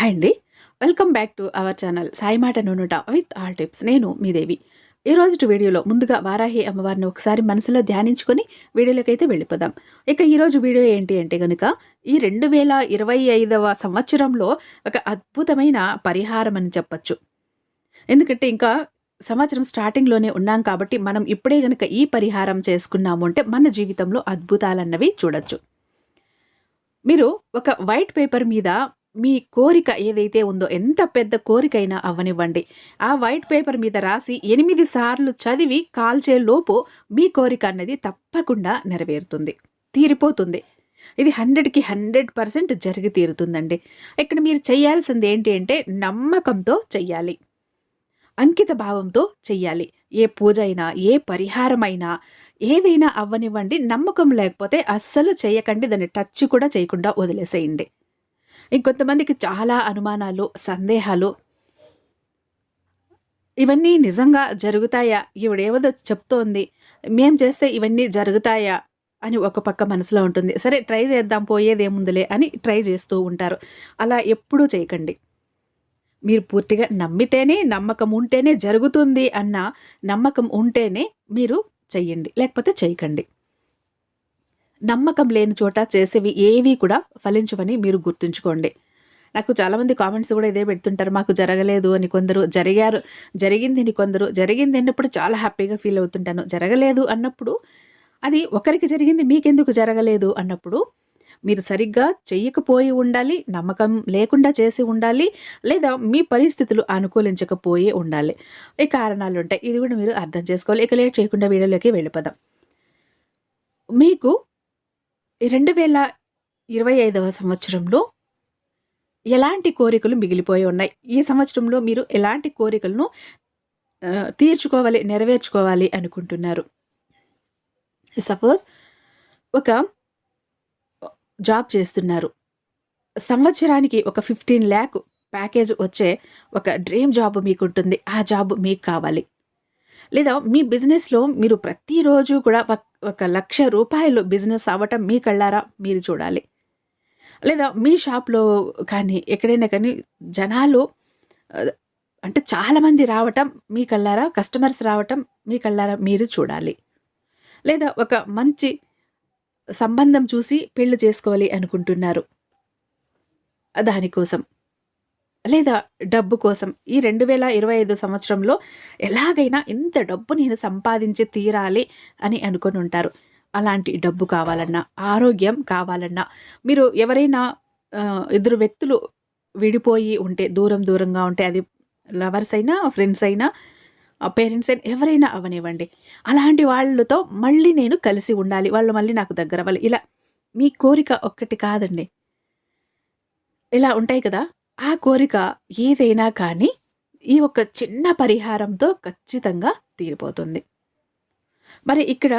Hi అండి. Welcome back to our channel Sai మాట నూనుట విత్ ఆల్ టిప్స్. నేను మీ దేవి. ఈ రోజు వీడియోలో ముందుగా వారాహి అమ్మవారిని ఒకసారి మనసులో ధ్యానించుకొని వీడియోలోకైతే వెళ్ళిపోదాం. ఇక ఈరోజు వీడియో ఏంటి అంటే కనుక ఈ రెండు వేల ఇరవై ఐదవ సంవత్సరంలో ఒక అద్భుతమైన పరిహారం అని చెప్పచ్చు. ఎందుకంటే ఇంకా సంవత్సరం స్టార్టింగ్లోనే ఉన్నాం కాబట్టి మనం ఇప్పుడే గనుక ఈ పరిహారం చేసుకున్నాము అంటే మన జీవితంలో అద్భుతాలన్నవి చూడొచ్చు. మీరు ఒక వైట్ పేపర్ మీద మీ కోరిక ఏదైతే ఉందో ఎంత పెద్ద కోరికైనా అవ్వనివ్వండి ఆ వైట్ పేపర్ మీద రాసి ఎనిమిది సార్లు చదివి కాల్చే లోపు మీ కోరిక అన్నది తప్పకుండా నెరవేరుతుంది తీరిపోతుంది. ఇది హండ్రెడ్కి హండ్రెడ్ పర్సెంట్ జరిగి తీరుతుందండి. ఇక్కడ మీరు చేయాల్సింది ఏంటి అంటే నమ్మకంతో చెయ్యాలి అంకిత భావంతో చెయ్యాలి. ఏ పూజ అయినా ఏ పరిహారమైనా ఏదైనా అవ్వనివ్వండి నమ్మకం లేకపోతే అస్సలు చేయకండి. దాన్ని టచ్ కూడా చేయకుండా వదిలేసేయండి. ఇంకొంతమందికి చాలా అనుమానాలు సందేహాలు. ఇవన్నీ నిజంగా జరుగుతాయా? ఈవిడేవదో చెప్తోంది. మేం చేస్తే ఇవన్నీ జరుగుతాయా? అని ఒక పక్క మనసులో ఉంటుంది. సరే ట్రై చేద్దాం పోయేదేముందిలే అని ట్రై చేస్తూ ఉంటారు. అలా ఎప్పుడూ చేయకండి. మీరు పూర్తిగా నమ్మితేనే నమ్మకం ఉంటేనే జరుగుతుంది అన్న నమ్మకం ఉంటేనే మీరు చెయ్యండి. లేకపోతే చేయకండి. నమ్మకం లేని చోట చేసేవి ఏవి కూడా ఫలించవని మీరు గుర్తుంచుకోండి. నాకు చాలామంది కామెంట్స్ కూడా ఇదే పెడుతుంటారు మాకు జరగలేదు అని కొందరు జరిగారు జరిగింది అని కొందరు జరిగింది అన్నప్పుడు చాలా హ్యాపీగా ఫీల్ అవుతుంటాను. జరగలేదు అన్నప్పుడు అది ఒకరికి జరిగింది మీకెందుకు జరగలేదు అన్నప్పుడు మీరు సరిగ్గా చెయ్యకపోయి ఉండాలి నమ్మకం లేకుండా చేసి ఉండాలి లేదా మీ పరిస్థితులు అనుకూలించకపోయి ఉండాలి. ఈ కారణాలు ఉంటాయి. ఇది కూడా మీరు అర్థం చేసుకోవాలి. ఇక లేట్ చేయకుండా వీడియోలోకి వెళ్ళిపోదాం. మీకు రెండు వేల ఇరవై ఐదవ సంవత్సరంలో ఎలాంటి కోరికలు మిగిలిపోయి ఉన్నాయి? ఈ సంవత్సరంలో మీరు ఎలాంటి కోరికలను తీర్చుకోవాలి నెరవేర్చుకోవాలి అనుకుంటున్నారు? సపోజ్ ఒక జాబ్ చేస్తున్నారు. సంవత్సరానికి ఒక ఫిఫ్టీన్ ల్యాక్ ప్యాకేజ్ వచ్చే ఒక డ్రీమ్ జాబ్ మీకు ఉంటుంది ఆ జాబ్ మీకు కావాలి. లేదా మీ బిజినెస్లో మీరు ప్రతిరోజు కూడా ఒక లక్ష రూపాయలు బిజినెస్ అవ్వటం మీ కళ్ళారా? మీరు చూడాలి. లేదా మీ షాప్లో కానీ ఎక్కడైనా కానీ జనాలు అంటే చాలామంది రావటం మీ కళ్ళారా? కస్టమర్స్ రావటం మీ కళ్ళారా? మీరు చూడాలి. లేదా ఒక మంచి సంబంధం చూసి పెళ్ళి చేసుకోవాలి అనుకుంటున్నారు. దానికోసం. లేదా డబ్బు కోసం ఈ రెండు వేల ఇరవై ఐదు సంవత్సరంలో ఎలాగైనా ఇంత డబ్బు నేను సంపాదించి తీరాలి అని అనుకొని ఉంటారు. అలాంటి డబ్బు కావాలన్నా ఆరోగ్యం కావాలన్నా మీరు ఎవరైనా ఇద్దరు వ్యక్తులు విడిపోయి ఉంటే దూరం దూరంగా ఉంటే అది లవర్స్ అయినా ఫ్రెండ్స్ అయినా పేరెంట్స్ అయినా ఎవరైనా అవనివ్వండి. అలాంటి వాళ్ళతో మళ్ళీ నేను కలిసి ఉండాలి. వాళ్ళు మళ్ళీ నాకు దగ్గర అవ్వాలి ఇలా మీ కోరిక ఒక్కటి కాదండి. ఇలా ఉంటాయి కదా? ఆ కోరిక ఏదైనా కానీ ఈ ఒక చిన్న పరిహారంతో ఖచ్చితంగా తీరిపోతుంది. మరి ఇక్కడ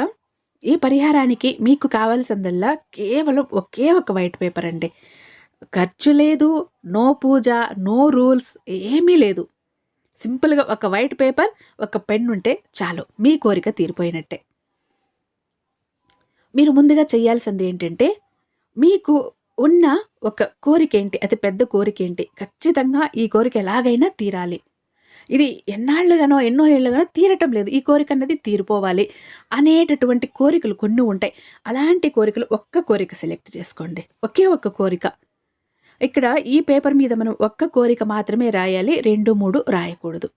ఈ పరిహారానికి మీకు కావాల్సిందల్లా కేవలం ఒకే ఒక వైట్ పేపర్ అండి. ఖర్చు లేదు నో పూజ నో రూల్స్ ఏమీ లేదు. సింపుల్గా ఒక వైట్ పేపర్ ఒక పెన్ ఉంటే చాలు మీ కోరిక తీరిపోయినట్టే. మీరు ముందుగా చేయాల్సింది ఏంటంటే మీకు ఉన్న ఒక కోరిక ఏంటి అతి పెద్ద కోరిక ఏంటి ఖచ్చితంగా ఈ కోరిక ఎలాగైనా తీరాలి. ఇది ఎన్నాళ్ళుగానో ఎన్నో ఏళ్ళుగానో తీరటం లేదు. ఈ కోరిక అన్నది తీరిపోవాలి అనేటటువంటి కోరికలు కొన్ని ఉంటాయి. అలాంటి కోరికలు ఒక్క కోరిక సెలెక్ట్ చేసుకోండి. ఒకే ఒక్క కోరిక. ఇక్కడ ఈ పేపర్ మీద మనం ఒక్క కోరిక మాత్రమే రాయాలి రెండు మూడు రాయకూడదు.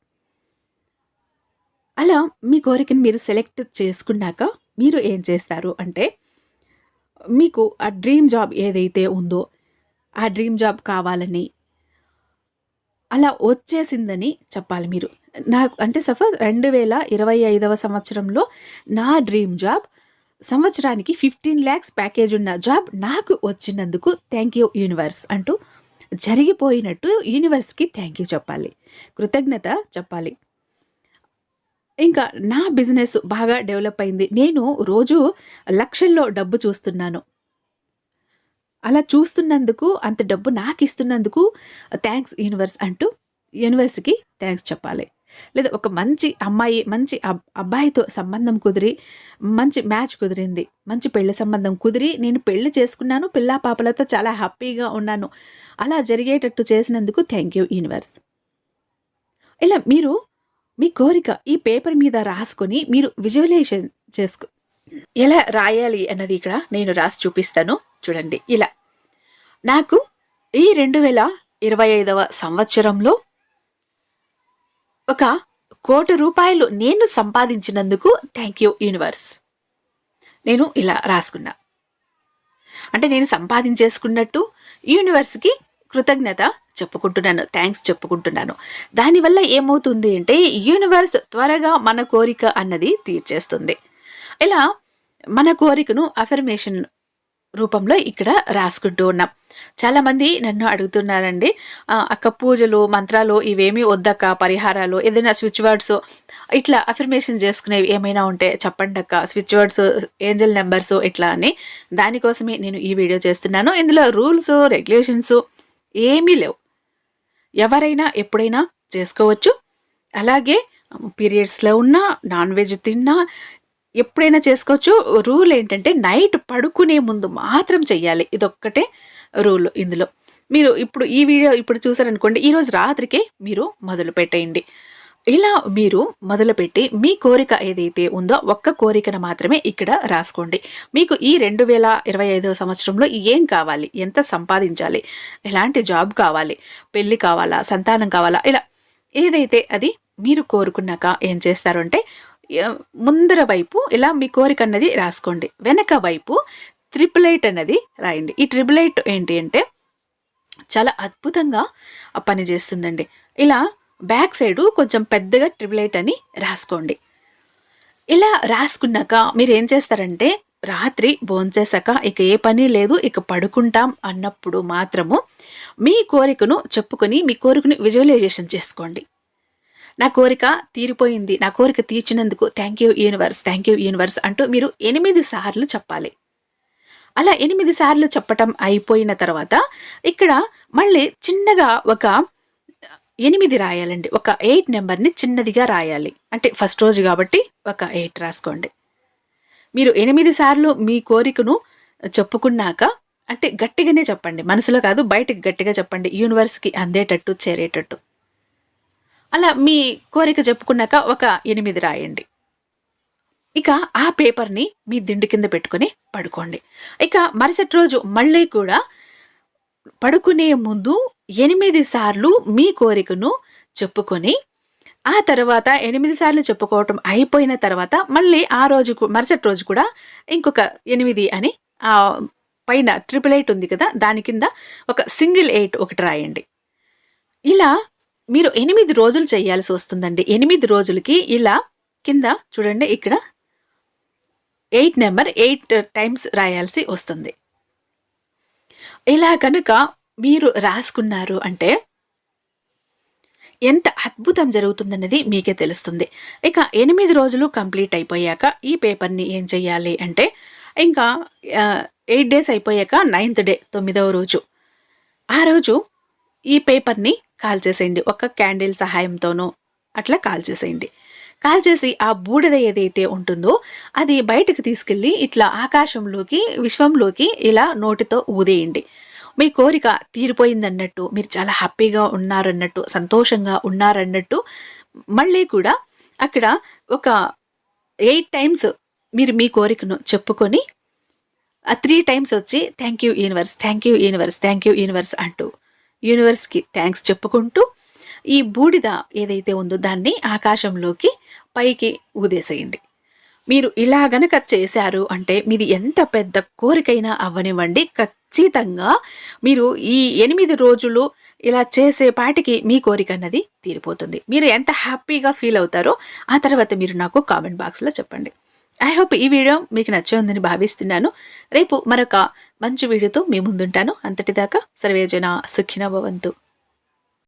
అలా మీ కోరికను మీరు సెలెక్ట్ చేసుకున్నాక మీరు ఏం చేస్తారు అంటే మీకు ఆ డ్రీమ్ జాబ్ ఏదైతే ఉందో ఆ డ్రీమ్ జాబ్ కావాలని అలా వచ్చేసిందని చెప్పాలి మీరు. నాకు అంటే సపోజ్ రెండు వేల ఇరవై ఐదవ సంవత్సరంలో నా డ్రీమ్ జాబ్ సంవత్సరానికి ఫిఫ్టీన్ ల్యాక్స్ ప్యాకేజ్ ఉన్న జాబ్ నాకు వచ్చినందుకు థ్యాంక్ యూ యూనివర్స్ అంటూ జరిగిపోయినట్టు యూనివర్స్కి థ్యాంక్ యూ చెప్పాలి. కృతజ్ఞత చెప్పాలి. ఇంకా నా బిజినెస్ బాగా డెవలప్ అయింది. నేను రోజు లక్షల్లో డబ్బు చూస్తున్నాను. అలా చూస్తున్నందుకు అంత డబ్బు నాకు ఇస్తున్నందుకు థ్యాంక్స్ యూనివర్స్ అంటూ యూనివర్స్కి థ్యాంక్స్ చెప్పాలి. లేదా ఒక మంచి అమ్మాయి మంచి అబ్ అబ్బాయితో సంబంధం కుదిరి మంచి మ్యాచ్ కుదిరింది. మంచి పెళ్ళి సంబంధం కుదిరి నేను పెళ్ళి చేసుకున్నాను పిల్లా పాపలతో చాలా హ్యాపీగా ఉన్నాను. అలా జరిగేటట్టు చేసినందుకు థ్యాంక్ యూ యూనివర్స్. ఇలా మీరు మీ కోరిక ఈ పేపర్ మీద రాసుకొని మీరు విజువలైజేషన్ చేసుకో ఎలా రాయాలి అన్నది ఇక్కడ నేను రాసి చూపిస్తాను. చూడండి ఇలా. నాకు ఈ రెండు వేల ఇరవై ఐదవ సంవత్సరంలో ఒక కోటి రూపాయలు నేను సంపాదించినందుకు థ్యాంక్ యూ యూనివర్స్ నేను ఇలా రాసుకున్నా. అంటే నేను సంపాదించేసుకున్నట్టు యూనివర్స్కి కృతజ్ఞత చెప్పుకుంటున్నాను థ్యాంక్స్ చెప్పుకుంటున్నాను. దానివల్ల ఏమవుతుంది అంటే యూనివర్స్ త్వరగా మన కోరిక అన్నది తీర్చేస్తుంది. ఇలా మన కోరికను అఫర్మేషన్ రూపంలో ఇక్కడ రాసుకుంటూ ఉన్నాం. చాలామంది నన్ను అడుగుతున్నారండి అక్క పూజలు మంత్రాలు ఇవేమీ వద్దక్క పరిహారాలు ఏదైనా స్విచ్ వర్డ్స్ ఇట్లా అఫర్మేషన్ చేసుకునేవి ఏమైనా ఉంటే చెప్పండి అక్క స్విచ్ వర్డ్స్ ఏంజల్ నెంబర్స్ ఇట్లా అని. దానికోసమే నేను ఈ వీడియో చేస్తున్నాను. ఇందులో రూల్స్ రెగ్యులేషన్స్ ఏమీ లేవు. ఎవరైనా ఎప్పుడైనా చేసుకోవచ్చు. అలాగే పీరియడ్స్లో ఉన్నా నాన్ వెజ్ తిన్నా ఎప్పుడైనా చేసుకోవచ్చు. రూల్ ఏంటంటే నైట్ పడుకునే ముందు మాత్రం చెయ్యాలి. ఇదొక్కటే రూల్ ఇందులో. మీరు ఇప్పుడు ఈ వీడియో ఇప్పుడు చూసారనుకోండి ఈరోజు రాత్రికే మీరు మొదలు పెట్టేయండి ఇలా మీరు మొదలుపెట్టి మీ కోరిక ఏదైతే ఉందో ఒక్క కోరికను మాత్రమే ఇక్కడ రాసుకోండి. మీకు ఈ రెండు వేల ఇరవై ఐదవ సంవత్సరంలో ఏం కావాలి? ఎంత సంపాదించాలి? ఎలాంటి జాబ్ కావాలి? పెళ్ళి కావాలా? సంతానం కావాలా? ఇలా ఏదైతే అది మీరు కోరుకున్నాక ఏం చేస్తారు అంటే ముందర వైపు ఇలా మీ కోరిక అన్నది రాసుకోండి. వెనక వైపు ట్రిపులైట్ అన్నది రాయండి. ఈ ట్రిపులైట్ ఏంటి అంటే చాలా అద్భుతంగా పనిచేస్తుందండి. ఇలా బ్యాక్ సైడు కొంచెం పెద్దగా ట్రిపుల్ ఎయిట్ అని రాసుకోండి. ఇలా రాసుకున్నాక మీరు ఏం చేస్తారంటే రాత్రి భోంచేసాక ఇక ఏ పని లేదు ఇక పడుకుంటాం అన్నప్పుడు మాత్రము మీ కోరికను చెప్పుకొని మీ కోరికను విజువలైజేషన్ చేసుకోండి. నా కోరిక తీరిపోయింది నా కోరిక తీర్చినందుకు thank you universe thank you universe అంటూ మీరు ఎనిమిది సార్లు చెప్పాలి. అలా ఎనిమిది సార్లు చెప్పటం అయిపోయిన తర్వాత ఇక్కడ మళ్ళీ చిన్నగా ఒక ఎనిమిది రాయాలండి. ఒక ఎయిట్ నెంబర్ని చిన్నదిగా రాయాలి. అంటే ఫస్ట్ రోజు కాబట్టి ఒక ఎయిట్ రాసుకోండి. మీరు ఎనిమిది సార్లు మీ కోరికను చెప్పుకున్నాక అంటే గట్టిగానే చెప్పండి. మనసులో కాదు బయటకు గట్టిగా చెప్పండి. యూనివర్స్కి అందేటట్టు చేరేటట్టు. అలా మీ కోరిక చెప్పుకున్నాక ఒక ఎనిమిది రాయండి. ఇక ఆ పేపర్ని మీ దిండు కింద పెట్టుకొని పడుకోండి. ఇక మరుసటి రోజు మళ్ళీ కూడా పడుకునే ముందు ఎనిమిది సార్లు మీ కోరికను చెప్పుకొని ఆ తర్వాత ఎనిమిది సార్లు చెప్పుకోవటం అయిపోయిన తర్వాత మళ్ళీ ఆ రోజు మరుసటి రోజు కూడా ఇంకొక ఎనిమిది అని ఆ పైన ట్రిపుల్ ఎయిట్ ఉంది కదా దాని కింద ఒక సింగిల్ ఎయిట్ ఒకటి రాయండి. ఇలా మీరు ఎనిమిది రోజులు చేయాల్సి వస్తుందండి. ఎనిమిది రోజులకి ఇలా కింద చూడండి ఇక్కడ ఎయిట్ నెంబర్ ఎయిట్ టైమ్స్ రాయాల్సి వస్తుంది. ఇలా కనుక మీరు రాసుకున్నారు అంటే ఎంత అద్భుతం జరుగుతుందన్నది మీకే తెలుస్తుంది. ఇక ఎనిమిది రోజులు కంప్లీట్ అయిపోయాక ఈ పేపర్ని ఏం చెయ్యాలి అంటే ఇంకా ఎయిట్ డేస్ అయిపోయాక నైన్త్ డే తొమ్మిదవ రోజు. ఆ రోజు ఈ పేపర్ని కాల్ చేసేయండి. ఒక క్యాండిల్ సహాయంతోనో అట్లా కాల్ చేసేయండి. కాల్ చేసి ఆ బూడిద ఏదైతే ఉంటుందో అది బయటకు తీసుకెళ్ళి ఇట్లా ఆకాశంలోకి విశ్వంలోకి ఇలా నోటితో ఊదేయండి. మీ కోరిక తీరిపోయిందన్నట్టు మీరు చాలా హ్యాపీగా ఉన్నారన్నట్టు సంతోషంగా ఉన్నారన్నట్టు మళ్ళీ కూడా అక్కడ ఒక ఎయిట్ టైమ్స్ మీరు మీ కోరికను చెప్పుకొని ఆ త్రీ టైమ్స్ వచ్చి thank you universe thank you universe thank you universe అంటూ యూనివర్స్కి థ్యాంక్స్ చెప్పుకుంటూ ఈ బూడిద ఏదైతే ఉందో దాన్ని ఆకాశంలోకి పైకి ఊదేసేయండి. మీరు ఇలా గనక చేశారు అంటే మీది ఎంత పెద్ద కోరికైనా అవ్వనివ్వండి ఖచ్చితంగా మీరు ఈ ఎనిమిది రోజులు ఇలా చేసే పాటికి మీ కోరిక అన్నది తీరిపోతుంది. మీరు ఎంత హ్యాపీగా ఫీల్ అవుతారో ఆ తర్వాత మీరు నాకు కామెంట్ బాక్స్లో చెప్పండి. ఐ హోప్ ఈ వీడియో మీకు నచ్చే ఉందని భావిస్తున్నాను. రేపు మరొక మంచి వీడియోతో మీ ముందుంటాను. అంతటిదాకా సర్వేజన సుఖిన భవంతు.